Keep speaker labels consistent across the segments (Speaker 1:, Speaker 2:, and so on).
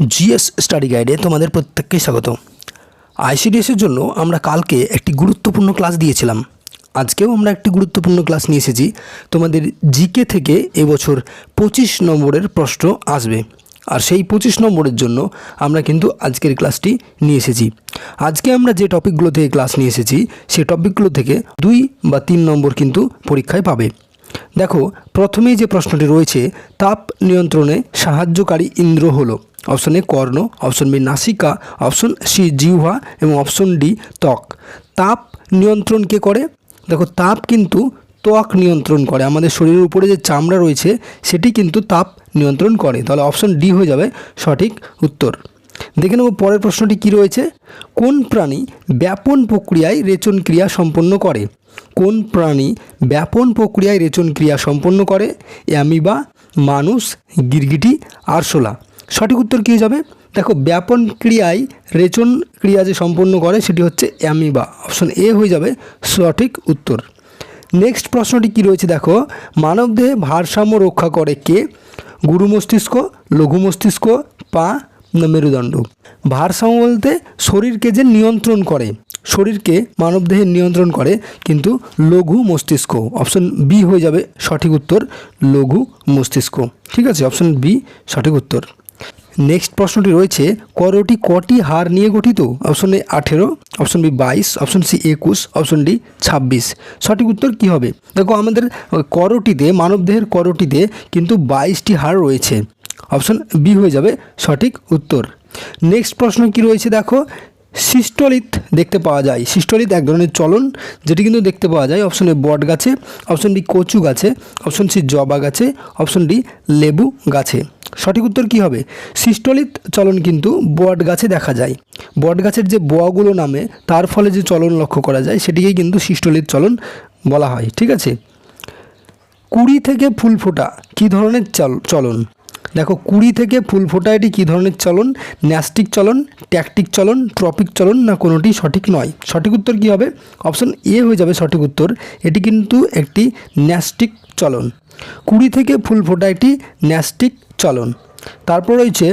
Speaker 1: GS study গাইডে তোমাদের প্রত্যেককে স্বাগত। আইসিডিএসের জন্য আমরা কালকে একটি গুরুত্বপূর্ণ ক্লাস দিয়েছিলাম। আজকেও আমরা একটি গুরুত্বপূর্ণ ক্লাস নিয়ে এসেছি। তোমাদের জিকে থেকে এবছর পঁচিশ নম্বরের প্রশ্ন আসবে। আর সেই পঁচিশ নম্বরের জন্য আমরা কিন্তু আজকের ক্লাসটি নিয়ে এসেছি। আজকে আমরা যে টপিকগুলো থেকে ক্লাস নিয়ে এসেছি সেই টপিকগুলো থেকে দুই বা তিন নম্বর কিন্তু পরীক্ষায় পাবে। দেখো, প্রথমেই যে প্রশ্নটি রয়েছে, তাপ নিয়ন্ত্রণে সাহায্যকারী ইন্দ্র হলো। অপশন এ কর্ণ অপশন বি নাসিকা অপশন সি জিহ্বা এবং অপশন ডি ত্বক। তাপ নিয়ন্ত্রণ কে করে? দেখো, তাপ কিন্তু ত্বক নিয়ন্ত্রণ করে। আমাদের শরীরের উপরে যে চামড়া রয়েছে, সেটি কিন্তু তাপ নিয়ন্ত্রণ করে। তাহলে অপশন ডি হয়ে যাবে সঠিক উত্তর। দেখে নেব পরের প্রশ্নটি কি রয়েছে? কোন প্রাণী ব্যাপন প্রক্রিয়ায় রেচন ক্রিয়া সম্পন্ন করে? কোন প্রাণী ব্যাপন প্রক্রিয়ায় রেচন ক্রিয়া সম্পন্ন করে? অ্যামিবা, মানুষ, গিরগিটি, আরশোলা। সঠিক উত্তর কী যাবে? দেখো, ব্যাপন ক্রিয়ায় রেচন ক্রিয়া যে সম্পন্ন করে সেটি হচ্ছে অ্যামিবা। অপশন এ হয়ে যাবে সঠিক উত্তর। নেক্সট প্রশ্নটি কি রয়েছে? দেখো, মানবদেহে ভারসাম্য রক্ষা করে কে? গুরু মস্তিষ্ক, লঘু মস্তিষ্ক, পা মেরুদণ্ড? ভারসাম্য বলতে শরীরকে যে নিয়ন্ত্রণ করে, শরীরকে মানবদেহে নিয়ন্ত্রণ করে, কিন্তু লঘু মস্তিষ্ক। অপশন বি হয়ে যাবে সঠিক উত্তর, লঘু মস্তিষ্ক। ঠিক আছে, অপশন বি সঠিক উত্তর। নেক্সট প্রশ্নটি রয়েছে, করটি কটি হার নিয়ে গঠিত? অপশন এ আঠেরো অপশন বি বাইশ অপশন সি একুশ অপশন ডি ছাব্বিশ। সঠিক উত্তর কী হবে? দেখো, আমাদের করটিতে, মানবদেহের করটিতে কিন্তু বাইশটি হার রয়েছে। অপশন বি হয়ে যাবে সঠিক উত্তর। নেক্সট প্রশ্ন কি রয়েছে দেখো? সিস্টোলিথ দেখতে পাওয়া যায়। সিস্টোলিথ এক ধরনের চলন, যেটি কিন্তু দেখতে পাওয়া যায়। অপশন এ বট গাছে, অপশন ডি কচু গাছে, অপশন সি জবা গাছে, অপশন ডি লেবু গাছে। সঠিক উত্তর কী হবে? সিস্টোলিত চলন কিন্তু বট গাছে দেখা যায়। বট গাছের যে বোয়াগুলো নামে, তার ফলে যে চলন লক্ষ্য করা যায়, সেটিকেই কিন্তু সিস্টোলিত চলন বলা হয়। ঠিক আছে? কুড়ি থেকে ফুল ফোটা, কী ধরনের চল, চলন? দেখো, কুড়ি থেকে ফুল ফোটা এটি কী ধরনের চলন? ন্যাস্টিক চলন, ট্যাকটিক চলন, ট্রপিক চলন না কোনোটি সঠিক নয়? সঠিক উত্তর কী হবে? অপশন এ হয়ে যাবে সঠিক উত্তর। এটি কিন্তু একটি ন্যাস্টিক চলন। কুড়ি থেকে ফুল ফোটা একটি ন্যাস্টিক চলন। তারপর রয়েছে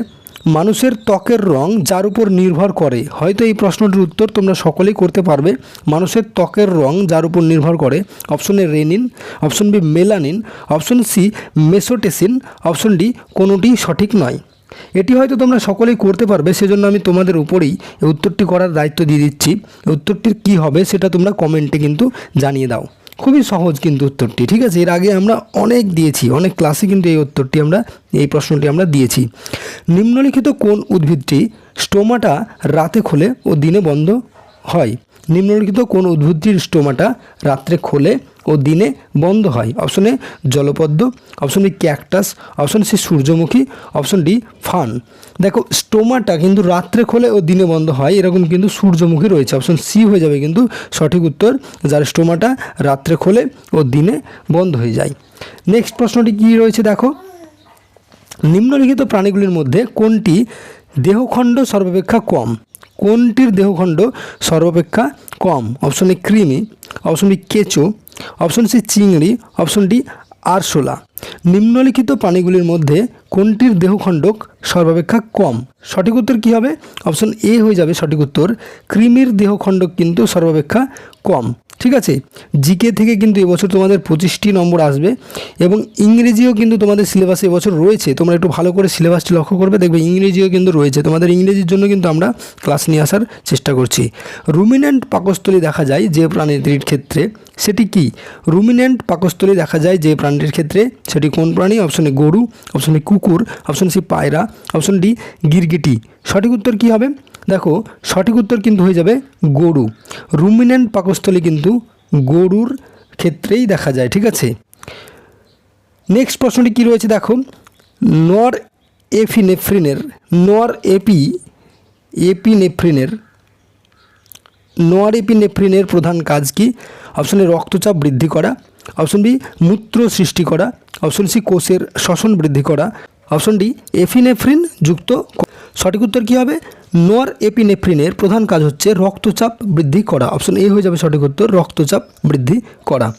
Speaker 1: মানুষের ত্বকের রং যার উপর নির্ভর করে। হয়তো এই প্রশ্নটির উত্তর তোমরা সকলেই করতে পারবে। মানুষের ত্বকের রং যার উপর নির্ভর করে। Option A renin, option B melanin, option C mesotocin, option D কোনোটি সঠিক নয়। এটি হয়তো তোমরা সকলেই করতে পারবে, সেজন্য আমি তোমাদের উপরেই উত্তরটি করার দায়িত্ব দিয়ে দিচ্ছি। উত্তরটির কী হবে সেটা তোমরা কমেন্টে কিন্তু জানিয়ে দাও। খুবই সহজ কিন্তু উত্তরটি, ঠিক আছে? এর আগে আমরা অনেক দিয়েছি, অনেক ক্লাসে কিন্তু এই উত্তরটি আমরা, এই প্রশ্নটি আমরা দিয়েছি। নিম্নলিখিত কোন উদ্ভিদটি স্টোমাটা রাতে খোলে ও দিনে বন্ধ হয়? নিম্নলিখিত কোন উদ্ভিদটির স্টোমাটা রাত্রে খোলে ও দিনে বন্ধ হয়। Option A জলপদ্ম, option B cactus, option C সূর্যমুখী, অপশন ডি ফান। দেখো, স্টোমাটা কিন্তু রাত্রে খোলে ও দিনে বন্ধ হয়, এরকম কিন্তু সূর্যমুখী রয়েছে। অপশন সি হয়ে যাবে কিন্তু সঠিক উত্তর, যার স্টোমাটা রাত্রে খোলে ও দিনে বন্ধ হয়ে যায়। নেক্সট প্রশ্নটি কী রয়েছে দেখো? নিম্নলিখিত প্রাণীগুলির মধ্যে কোনটি দেহখণ্ড সর্বাপেক্ষা কম? কোনটির দেহখণ্ড সর্বাপেক্ষা কম? অপশন এ কৃমি, অপশন বি কেঁচো অপশন সি চিংড়ি, অপশন ডি আরশোলা। নিম্নলিখিত প্রাণীগুলির মধ্যে কোনটির দেহখণ্ডক সর্বাপেক্ষা কম? সঠিক উত্তর কী হবে? অপশন এ হয়ে যাবে সঠিক উত্তর। কৃমির দেহখণ্ডক কিন্তু সর্বাপেক্ষা কম। ঠিক আছে? জিকে থেকে কিন্তু এবছর তোমাদের পঁচিশটি নম্বর আসবে এবং ইংরেজিও কিন্তু তোমাদের সিলেবাসে এবছর রয়েছে। তোমরা একটু ভালো করে সিলেবাসটি লক্ষ্য করবে। দেখবে ইংরেজিও কিন্তু রয়েছে। তোমাদের ইংরেজির জন্য কিন্তু আমরা ক্লাস নিয়ে আসার চেষ্টা করছি। রুমিন্যান্ট পাকস্থলী দেখা যায় যে প্রাণীটির ক্ষেত্রে। সেটি কি? রুমিন্যান্ট পাকস্থলী দেখা যায় যে প্রাণীটির ক্ষেত্রে। সেটি কোন প্রাণী? অপশন গরু, অপশন কুকুর, অপশন সি পায়রা, অপশন ডি গিরগিটি। সঠিক উত্তর কী হবে? দেখো, সঠিক উত্তর কিন্তু হয়ে যাবে গরু। রুমিন্যান্ট পাকস্থলী কিন্তু গরুর ক্ষেত্রেই দেখা যায়, ঠিক আছে? নেক্সট প্রশ্নটি কী রয়েছে দেখো নর এফিনেফ্রিনের নর এপি এপিনেফ্রিনের নর এপিনেফ্রিনের প্রধান কাজ কি? অপশন এ রক্তচাপ বৃদ্ধি করা। অপশন বি মূত্র সৃষ্টি করা। অপশন সি কোষের শ্বসন বৃদ্ধি করা। অপশন ডি এফিনেফ্রিন যুক্ত সঠিক উত্তর কী হবে? নর এপিনেফ্রিনের প্রধান কাজ হচ্ছে রক্তচাপ বৃদ্ধি করা। অপশন এ হয়ে যাবে সঠিক উত্তর, রক্তচাপ বৃদ্ধি করা।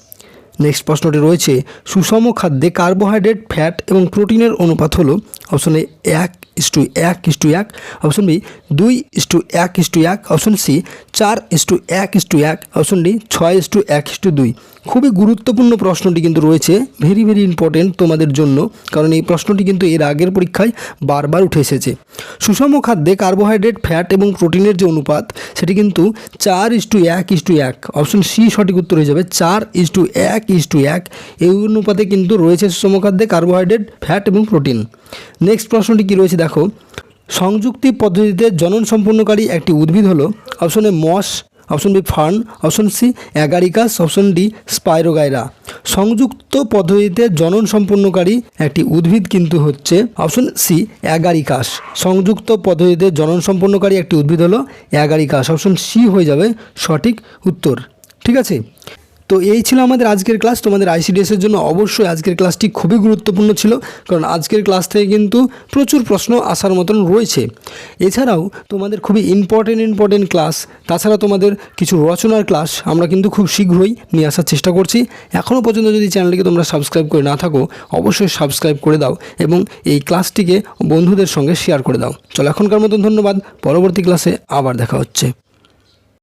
Speaker 1: নেক্সট প্রশ্নটি রয়েছে, সুষম খাদ্যে কার্বোহাইড্রেট ফ্যাট এবং প্রোটিনের অনুপাত হলো। অপশন এ এক ইস টু এক ইস টু এক অপশন বি দুই ইস টু এক ইস টু এক অপশন সি চার ইস টু এক ইস টু এক অপশন ডি ছয় ইস টু এক ইস টু দুই খুবই গুরুত্বপূর্ণ প্রশ্নটি কিন্তু রয়েছে ভেরি ভেরি ইম্পর্টেন্ট তোমাদের জন্য কারণ এই প্রশ্নটি কিন্তু এর আগের পরীক্ষায় বারবার উঠে এসেছে সুষম খাদ্যে কার্বোহাইড্রেট ফ্যাট এবং প্রোটিনের যে অনুপাত সেটি কিন্তু চার ইস টু এক ইস টু এক অপশন সি সঠিক উত্তর হয়ে যাবে চার ইস টু এক ইস টু এক এই অনুপাতে কিন্তু রয়েছে সুষম খাদ্যে কার্বোহাইড্রেট ফ্যাট এবং প্রোটিন নেক্সট প্রশ্নটি কী রয়েছে? দেখো, সংযুক্তি পদ্ধতিতে জনন সম্পন্নকারী একটি উদ্ভিদ হলো option A moss option B fern, option C agaricus, option D spirogyra. সংযুক্ত পদ্ধতিতে জনন সম্পন্নকারী একটি উদ্ভিদ কিন্তু হচ্ছে অপশন সি অ্যাগারিকাস। সংযুক্ত পদ্ধতিতে জনন সম্পন্নকারী একটি উদ্ভিদ হলো অ্যাগারিকাস। অপশন সি হয়ে যাবে সঠিক উত্তর। ঠিক আছে? তো এই ছিল আমাদের আজকের ক্লাস। তোমাদের আইসিডিএসের জন্য অবশ্যই আজকের ক্লাসটি খুবই গুরুত্বপূর্ণ ছিল, কারণ আজকের ক্লাস থেকে কিন্তু প্রচুর প্রশ্ন আসার মতন রয়েছে। এছাড়াও তোমাদের খুবই ইম্পর্টেন্ট ইম্পর্টেন্ট ক্লাস তাছাড়া তোমাদের কিছু রচনার ক্লাস আমরা কিন্তু খুব শীঘ্রই নিয়ে আসার চেষ্টা করছি। এখনও পর্যন্ত যদি চ্যানেলটিকে তোমরা সাবস্ক্রাইব করে না থাকো, অবশ্যই সাবস্ক্রাইব করে দাও এবং এই ক্লাসটিকে বন্ধুদের সঙ্গে শেয়ার করে দাও। চলো, এখনকার মতন ধন্যবাদ, পরবর্তী ক্লাসে আবার দেখা হচ্ছে।